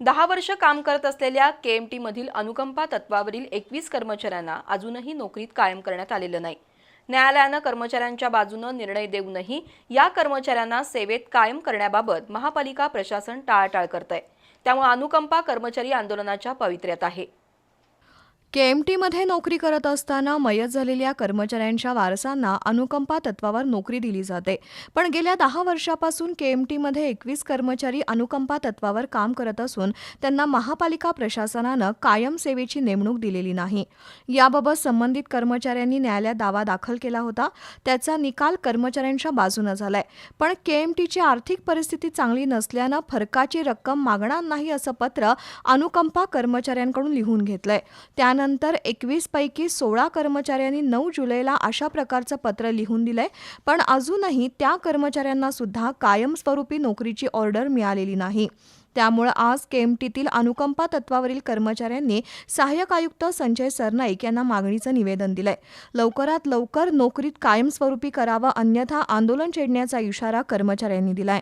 दहा वर्ष काम करत असलेल्या के एम टीमधील अनुकंपा तत्वावरील एकवीस कर्मचाऱ्यांना अजूनही नोकरीत कायम करण्यात आलेलं नाही. न्यायालयानं कर्मचाऱ्यांच्या बाजूनं निर्णय देऊनही या कर्मचाऱ्यांना सेवेत कायम करण्याबाबत महापालिका प्रशासन टाळाटाळ करत आहे त्यामुळे अनुकंपा कर्मचारी आंदोलनाच्या पवित्र्यात आहे. केएमटीमध्ये नोकरी करत असताना मयत झालेल्या कर्मचाऱ्यांच्या वारसांना अनुकंपा तत्वावर नोकरी दिली जाते. पण गेल्या दहा वर्षापासून केएमटीमध्ये एकवीस कर्मचारी अनुकंपा तत्वावर काम करत असून त्यांना महापालिका प्रशासनानं कायम सेवेची नेमणूक दिलेली नाही. याबाबत संबंधित कर्मचाऱ्यांनी न्यायालयात दावा दाखल केला होता. त्याचा निकाल कर्मचाऱ्यांच्या बाजूनं झालाय. पण केएमटीची आर्थिक परिस्थिती चांगली नसल्यानं फरकाची रक्कम मागणार नाही असं पत्र अनुकंपा कर्मचाऱ्यांकडून लिहून घेतलंय. त्यानंतर एकवीसपैकी सोळा कर्मचाऱ्यांनी नऊ जुलैला अशा प्रकारचं पत्र लिहून दिलंय. पण अजूनही त्या कर्मचाऱ्यांना सुद्धा कायमस्वरूपी नोकरीची ऑर्डर मिळालेली नाही. त्यामुळे आज केएमटीतील अनुकंपा तत्वावरील कर्मचाऱ्यांनी सहाय्यक आयुक्त संजय सरनाईक यांना मागणीचं निवेदन दिलंय. लवकरात लवकर नोकरीत कायमस्वरूपी करावं अन्यथा आंदोलन छेडण्याचा इशारा कर्मचाऱ्यांनी दिलाय.